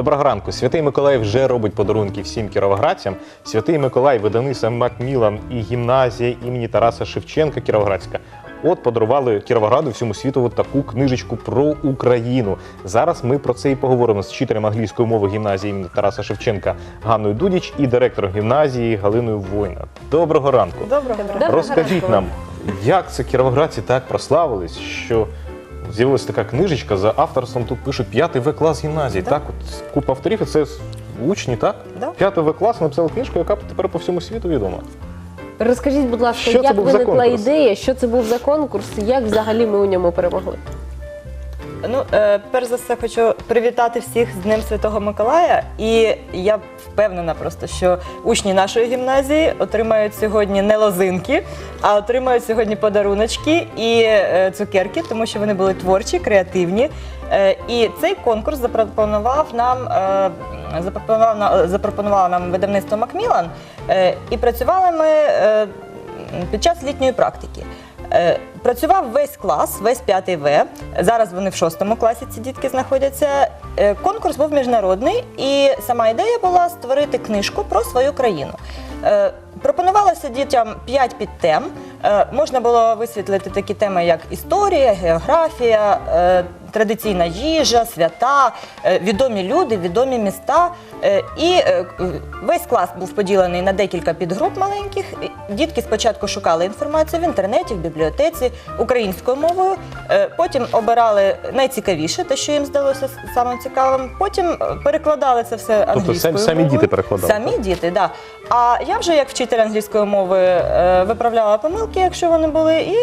Доброго ранку. Святий Миколай вже робить подарунки всім кіровоградцям. Святий Миколай, видавництво Макмілан і гімназія імені Тараса Шевченка Кіровоградська. От подарували Кіровограду всьому світу от таку книжечку про Україну. Зараз ми про це і поговоримо з вчителем англійської мови гімназії імені Тараса Шевченка Ганною Дудіч і директором гімназії Галиною Война. Доброго ранку. Доброго. Доброго Розкажіть нам, як це кіровоградці так прославились, що з'явилася така книжечка за авторством. Тут пишуть п'ятий В клас гімназії. Так, от купа авторів, і це учні, так? Да. П'ятий В клас написали книжку, яка тепер по всьому світу відома. Розкажіть, будь ласка, Що це як був за виникла конкурс? ідея, що це був за конкурс, як взагалі ми у ньому перемогли? Ну, е, перш за все, хочу привітати всіх з Днем Святого Миколая. І я впевнена просто, що учні нашої гімназії отримають сьогодні не лозинки, а отримають сьогодні подаруночки і е, цукерки, тому що вони були творчі, креативні. Е, і цей конкурс запропонував нам. Е, Запропонував нам видавництво Макмілан, е, і працювали ми е, під час літньої практики. Е, Працював весь клас, весь п'ятий В. Зараз вони в шостому класі ці дітки знаходяться. Е, Конкурс був міжнародний, і сама ідея була створити книжку про свою країну. Е, Пропонувалося дітям 5 підтем. Можна було висвітлити такі теми, як історія, географія, традиційна їжа, свята, е, відомі люди, відомі міста. Е, І е, весь клас був поділений на декілька підгруп маленьких. Дітки спочатку шукали інформацію в інтернеті, в бібліотеці українською мовою. Потім обирали найцікавіше, те, що їм здалося самим цікавим. Потім перекладали це все Тобто англійською самі- самі діти перекладали, Самі діти, так. А я вже як вчитель англійської мови виправляла помилки, якщо вони були, і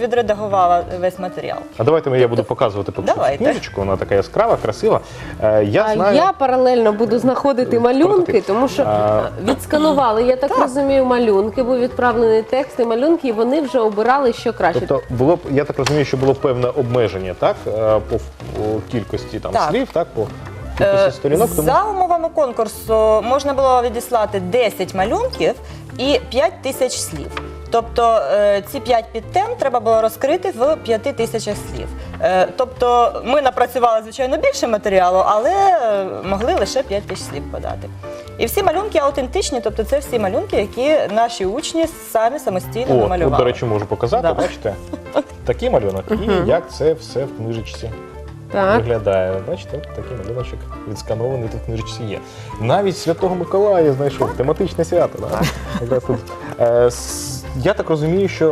відредагувала весь матеріал. А давайте я буду показувати що Давайте. книжечку. Вона така яскрава, красива. Е, Я а знаю. я паралельно буду знаходити малюнки, тому що А. е, відсканували, я так, розумію, малюнки, був відправлений текст і малюнки, і вони вже обирали, що краще. Тобто було б, я так розумію, що було певне обмеження, так? е, По, по кількості там Так. слів, так, по кількості Е, сторінок. Тому За умовами конкурсу можна було відіслати 10 малюнків і 5 тисяч слів. Тобто е, ці 5 підтем треба було розкрити в 5 тисячах слів. Е, Тобто ми напрацювали, звичайно, більше матеріалу, але е, могли лише 5 тисяч слів подати. І всі малюнки аутентичні, тобто це всі малюнки, які наші учні самі самостійно О, намалювали. от, до речі, можу показати, Да. бачите? Такий малюнок. І як це все в книжечці Так. виглядає. Бачите, от такий малюночок відсканований тут в книжечці є. Навіть Святого Миколая знайшов, тематичне свято. Да? Якраз тут. Е, с- я так розумію, що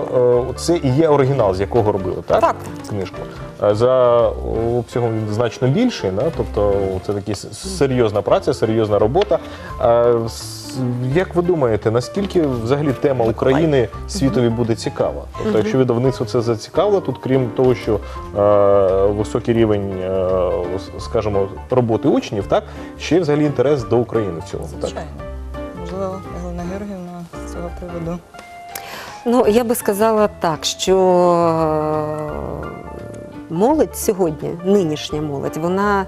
е, це і є оригінал, з якого робили, так? Так. Книжку. Е, За обсягом він значно більший, да? тобто це така серйозна праця, серйозна робота. Е, с- Як ви думаєте, наскільки взагалі тема України світові буде цікава? Тобто, якщо видавництво це зацікавило, тут крім того, що е, високий рівень, е, с- скажімо, роботи учнів, так ще й взагалі інтерес до України в цілому. Так? Звичайно. Можливо, Галина Георгіївна з цього приводу. Ну, я би сказала так, що е, молодь сьогодні, нинішня молодь, вона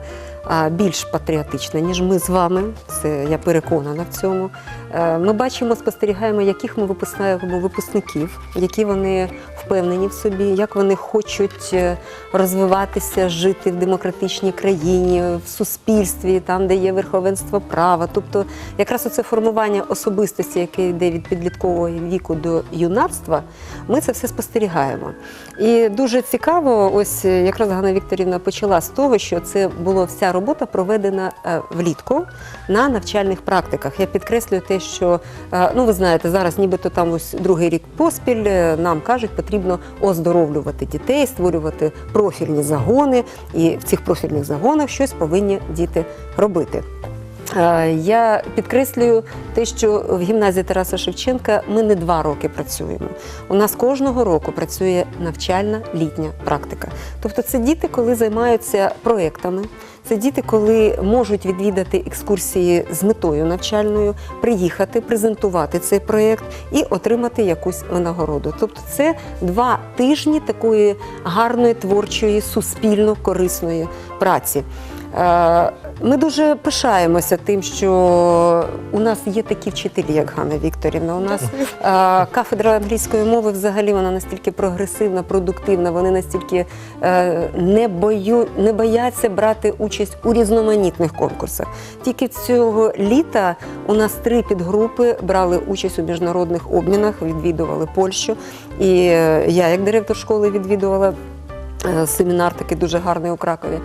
більш патріотична, ніж ми з вами. Це я переконана в цьому. Е, Ми бачимо, спостерігаємо, яких ми випускаємо випускників, які вони впевнені в собі, як вони хочуть е, розвиватися, жити в демократичній країні, в суспільстві, там, де є верховенство права. Тобто, якраз оце формування особистості, яке йде від підліткового віку до юнацтва, ми це все спостерігаємо. І дуже цікаво, ось якраз Ганна Вікторівна почала з того, що це була вся робота проведена е, влітку на навчальних практиках. Я підкреслюю те, що е, ну ви знаєте, зараз нібито там ось другий рік поспіль е, нам кажуть, потрібно оздоровлювати дітей, створювати профільні загони, і в цих профільних загонах щось повинні діти робити. Я підкреслюю те, що в гімназії Тараса Шевченка ми не два роки працюємо. У нас кожного року працює навчальна літня практика. Тобто, це діти, коли займаються проектами. Це діти, коли можуть відвідати екскурсії з метою навчальною, приїхати, презентувати цей проєкт і отримати якусь винагороду. Тобто, це два тижні такої гарної творчої, суспільно корисної праці. Е, Ми дуже пишаємося тим, що у нас є такі вчителі, як Ганна Вікторівна. У нас е, кафедра англійської мови взагалі вона настільки прогресивна, продуктивна. Вони настільки е, не бою, не бояться брати участь у різноманітних конкурсах. Тільки цього літа у нас три підгрупи брали участь у міжнародних обмінах, відвідували Польщу. І я, як директор школи, відвідувала семінар такий дуже гарний у Кракові.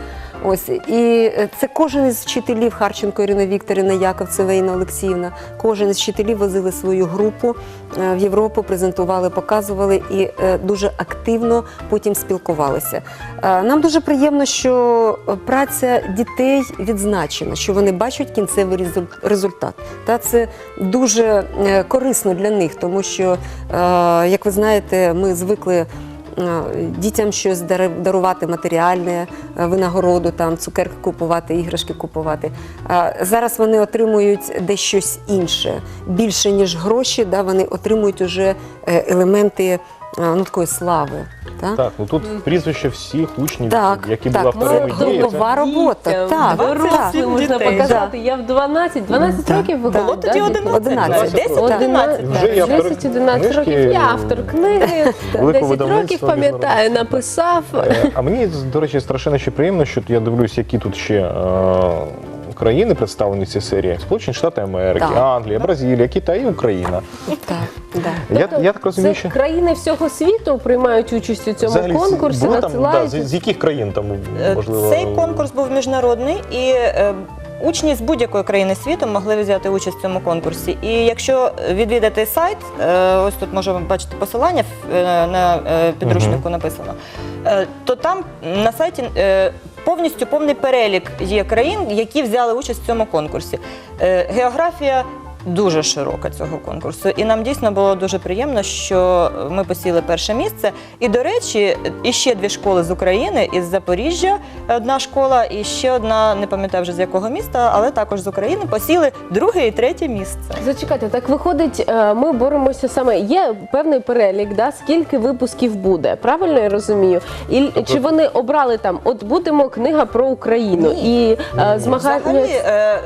Ось і е, це кожен із вчителів Харченко Ірина Вікторівна, Яковцева Інна Олексіївна. Кожен із вчителів возили свою групу е, в Європу, презентували, показували і е, дуже активно потім спілкувалися. Е, Нам дуже приємно, що е, праця дітей відзначена, що вони бачать кінцевий резуль- результат. Та це дуже е, корисно для них, тому що, е, як ви знаєте, ми звикли. Е, Дітям щось дарувати матеріальне е, винагороду, там цукерки купувати, іграшки купувати. Зараз вони отримують дещось інше, більше ніж гроші. Да, вони отримують уже е, елементи е, ну, такої слави. Та? Так, ну тут прізвище всіх учнів, Так, які так. була Ну, окрема тобто нова робота. Так, дорослим так. можна Дітей, показати. Я в 12, 12 Так, років виходить, Було тоді да, 11, 11. 10, 11, 11. Вже я автор 10-11 книжки, років. Я автор книги, великого 10 видавництва років пам'ятаю, написав. Е, А мені, до речі, страшенно ще приємно, що я дивлюсь, які тут ще е, країни представлені в цій серії. Сполучені Штати Америки, Так. Англія, Бразилія, Китай і Україна. так, да. Я, я так розумію, Це що країни всього світу приймають участь у цьому взагалі конкурсі, були там, да, надсилають. з, з яких країн там Е, можливо Цей конкурс був міжнародний і е, учні з будь-якої країни світу могли взяти участь в цьому конкурсі. І якщо відвідати сайт, е, ось тут можемо бачити посилання е, на е, підручнику написано, е, то там на сайті е, повністю повний перелік є країн, які взяли участь в цьому конкурсі. Е, Географія. Дуже широка цього конкурсу, і нам дійсно було дуже приємно, що ми посіли перше місце. І до речі, іще дві школи з України із Запоріжжя, одна школа, і ще одна, не пам'ятаю вже з якого міста, але також з України посіли друге і третє місце. Зачекайте, так виходить, е, ми боремося саме. Є певний перелік, да, скільки випусків буде. Правильно я розумію? І чи вони обрали там, от будемо книга про Україну Ні. і е, змагання. Взагалі, е,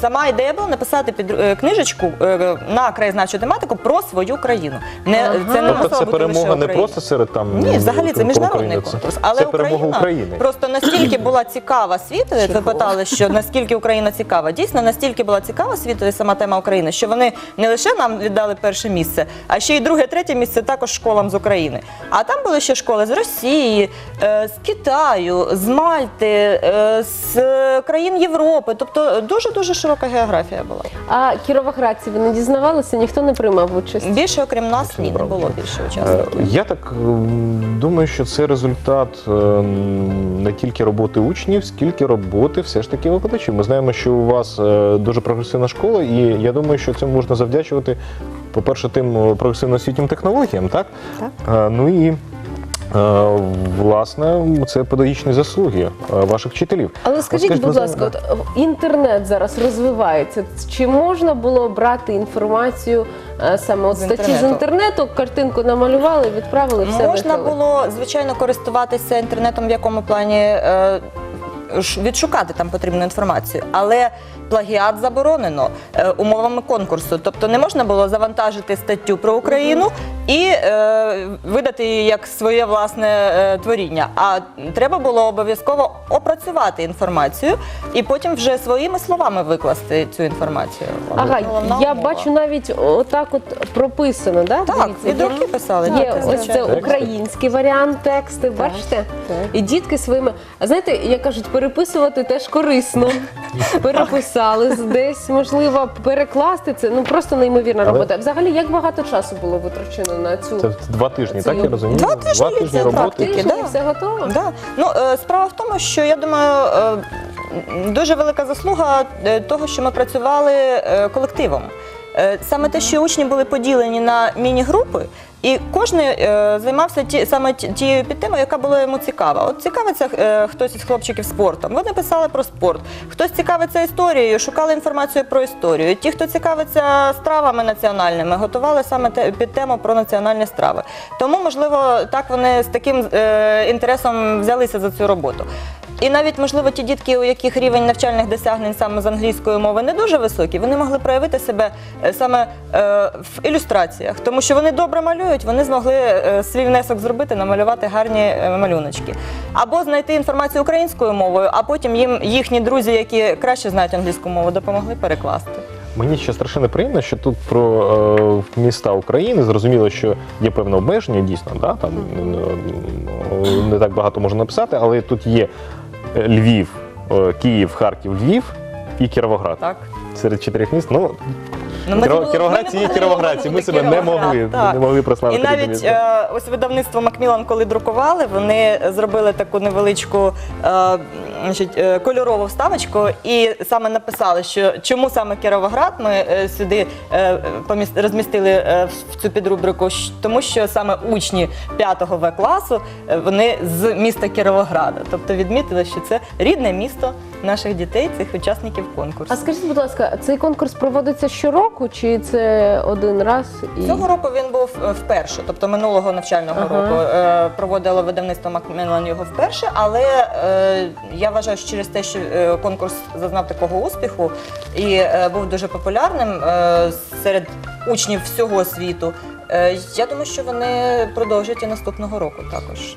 сама ідея була написати під книжечку е, на краєзнавчу тематику про свою країну. Не Ага. це не Тобто мусила це бути лише перемога не Україна. просто серед там Ні, взагалі це про міжнародний Україну, це- конкурс. Але це перемога Україна України. просто настільки була цікава світові. Ви питали, що наскільки Україна цікава. Дійсно, настільки була цікава світові сама тема України, що вони не лише нам віддали перше місце, а ще й друге, третє місце також школам з України. А там були ще школи з Росії, е, з Китаю, з Мальти, е, з країн Європи. Тобто дуже дуже широка географія була. А кіровоградці ви не дізнавалися, ніхто не приймав участь. Більше, окрім нас, ні, не було більше Е, учасників. Я так думаю, що це результат е, не тільки роботи учнів, скільки роботи все ж таки викладачів. Ми знаємо, що у вас е, дуже прогресивна школа, і я думаю, що цьому можна завдячувати, по-перше, тим е, прогресивно-освітнім технологіям, так? Так. Е, Ну і е, власне це педагогічні заслуги е, ваших вчителів. Але скажіть, скажіть, будь ласка, от е, інтернет зараз розвивається. Чи можна було брати інформацію е, саме от З статті з інтернету. інтернету, картинку намалювали, відправили все Можна було звичайно користуватися інтернетом, в якому плані е, відшукати там потрібну інформацію, але плагіат заборонено е, умовами конкурсу. Тобто не можна було завантажити статтю про Україну і е, видати її як своє власне е, творіння. А треба було обов'язково опрацювати інформацію і потім вже своїми словами викласти цю інформацію. Ага, Головна я умова. бачу навіть отак от прописано, да? Так, Дивіться, від писали. Є так, ось це звичайно. український варіант тексти, бачите? так. І дітки своїми. А знаєте, як кажуть, переписувати теж корисно. Переписали десь, можливо, перекласти це. Ну просто неймовірна Але- робота. Взагалі, як багато часу було витрачено на цю Це два тижні, так я розумію? Два тижні роботи. практики. тижні, да. все готово? Да. Ну, е, справа в тому, що я думаю, е, дуже велика заслуга е, того, що ми працювали е, колективом. Е, Саме те, що учні були поділені на міні-групи, І кожен е, займався ті, саме ті- тією підтемою, яка була йому цікава. От цікавиться е, хтось із хлопчиків спортом. Вони писали про спорт. Хтось цікавиться історією, шукали інформацію про історію. Ті, хто цікавиться стравами національними, готували саме те, під тему про національні страви. Тому, можливо, так вони з таким е, інтересом взялися за цю роботу. І навіть, можливо, ті дітки, у яких рівень навчальних досягнень саме з англійської мови не дуже високий, вони могли проявити себе е, саме е, в ілюстраціях, тому що вони добре малюють, вони змогли е, свій внесок зробити, намалювати гарні малюночки. Або знайти інформацію українською мовою, а потім їм їхні друзі, які краще знають англійську мову, допомогли перекласти. Мені ще страшенно приємно, що тут про е, міста України зрозуміло, що є певне обмеження, дійсно, да? там е, не так багато можна написати, але тут є е, Львів, е, Київ, Харків, Львів і Кіровоград. Так. Серед чотирьох міст. Ну, Ну, ми Кіро- не кіровоградці ми не є кіровоградці, ми себе не Кіровоград, могли, так. не могли І прославити. навіть місто. е, ось видавництво Макмілан, коли друкували, вони зробили таку невеличку е, значить, е, кольорову вставочку і саме написали, що чому саме Кіровоград ми е, сюди е, поміс- розмістили е, в цю підрубрику, Щ- тому що саме учні 5 В класу е, вони з міста Кіровограда. Тобто відмітили, що це рідне місто наших дітей, цих учасників конкурсу. А скажіть, будь ласка, цей конкурс проводиться щороку, чи це один раз? І... Цього року він був е, вперше, тобто минулого навчального Ага. року е, проводило видавництво Макмілан його вперше, але е, я вважаю, що через те, що е, конкурс зазнав такого успіху і е, був дуже популярним е, серед учнів всього світу. е, Я думаю, що вони продовжать і наступного року також.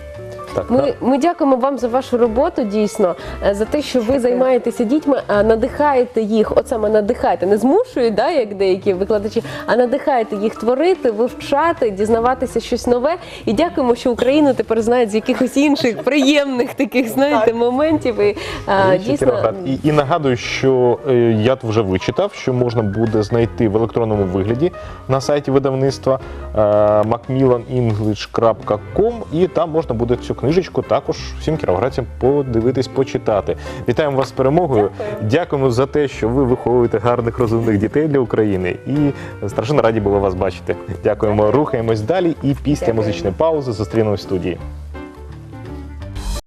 Так, Ми, ми дякуємо вам за вашу роботу, дійсно, е, за те, що ви займаєтеся дітьми, а надихаєте їх, от саме надихаєте, не змушують, да, як деякі викладачі, а надихаєте їх творити, вивчати, дізнаватися щось нове. І дякуємо, що Україну тепер знають з якихось інших приємних таких, знаєте, Так. моментів. І а, дійсно І, і нагадую, що е, я вже вичитав, що можна буде знайти в електронному вигляді на сайті видавництва е, macmillanenglish.com і там можна буде цю книжечку також всім кіровоградцям подивитись, почитати. Вітаємо вас з перемогою. Дякую. Дякуємо за те, що ви виховуєте гарних розумних дітей для України. І страшенно раді було вас бачити. Дякуємо. Рухаємось далі. І після Дякую. музичної паузи зустрінемось в студії.